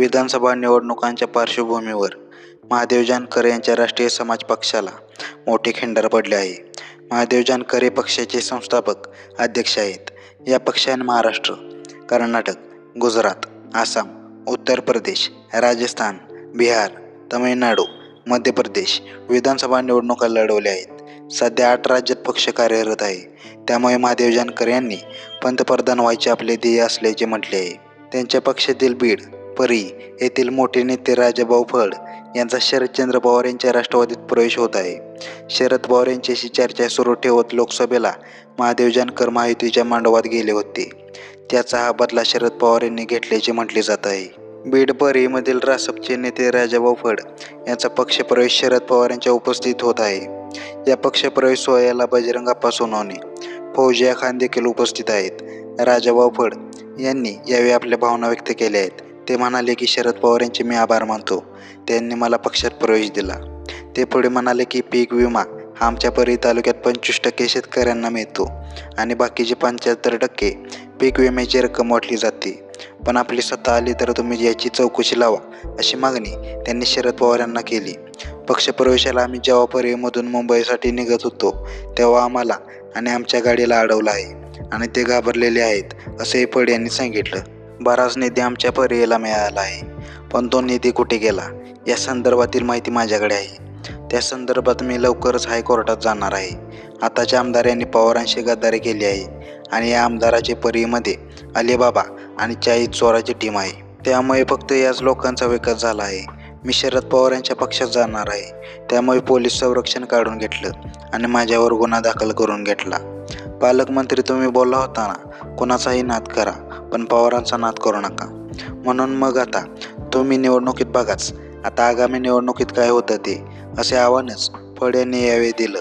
विधानसभा निवडणुकांच्या पार्श्वभूमीवर महादेव जानकर यांच्या राष्ट्रीय समाज पक्षाला मोठे खिंडार पडले आहे. महादेव जानकर हे पक्षाचे संस्थापक अध्यक्ष आहेत. या पक्षाने महाराष्ट्र कर्नाटक गुजरात आसाम उत्तर प्रदेश राजस्थान बिहार तमिळनाडू मध्य प्रदेश विधानसभा निवडणुका लढवल्या आहेत. सध्या आठ राज्यात पक्ष कार्यरत आहे. त्यामुळे महादेव जानकर यांनी पंतप्रधान व्हायचे आपले ध्येय असल्याचे म्हटले आहे. त्यांच्या पक्षातील बीड परी येथील मोठे नेते राजाभाऊ फड यांचा शरदचंद्र पवार यांच्या राष्ट्रवादीत प्रवेश होत आहे. शरद पवार यांच्याशी चर्चा सुरू ठेवत लोकसभेला महादेव जानकर महायुतीच्या मांडवात गेले होते. त्याचा हा बदला शरद पवार यांनी घेतल्याचे म्हटले जात आहे. बीड परीमधील रासपचे नेते राजाभाऊ फड यांचा पक्षप्रवेश शरद पवार यांच्या उपस्थित होत आहे. या पक्षप्रवेश सोहळ्याला बजरंग अप्पा सोनवणे फौजिया खान देखील उपस्थित आहेत. राजाभाऊ फड यांनी यावेळी आपल्या भावना व्यक्त केल्या आहेत. ते म्हणाले की शरद पवार यांचे मी आभार मानतो. त्यांनी मला पक्षात प्रवेश दिला. ते पुढे म्हणाले की पीक विमा हा आमच्या परी तालुक्यात पंचवीस टक्के शेतकऱ्यांना मिळतो आणि बाकीचे पंच्याहत्तर टक्के पीक विम्याची रक्कम वाटली जाते. पण आपली सत्ता आली तर तुम्ही याची चौकशी लावा अशी मागणी त्यांनी शरद पवार यांना केली पक्षप्रवेशाला आम्ही जेव्हा परळीमधून मुंबईसाठी निघत होतो तेव्हा आम्हाला आणि आमच्या गाडीला अडवलं आहे आणि ते घाबरलेले आहेत असंही फड यांनी सांगितलं. बराच निधी आमच्या परियेला मिळाला आहे. पण तो निधी कुठे गेला? या संदर्भातील माहिती माझ्याकडे आहे. त्या संदर्भात मी लवकरच हायकोर्टात जाणार आहे. आताच्या आमदार यांनी पवारांशी गद्दारी केली आहे आणि या आमदाराचे परीमध्ये अलिबाबा आणि चाई चोराची टीम आहे. त्यामुळे फक्त याच लोकांचा विकास झाला आहे. मी शरद पवार यांच्या पक्षात जाणार आहे. त्यामुळे पोलीस संरक्षण काढून घेतलं आणि माझ्यावर गुन्हा दाखल करून घेतला. पालकमंत्री तुम्ही बोलला होता ना कोणाचाही नाद करा. पण पवारांचा नाद करू नका. म्हणून मग आता तुम्ही निवडणुकीत बघाच. आता आगामी निवडणुकीत काय होतं ते? असे आव्हानच फड यांनी यावेळी दिलं.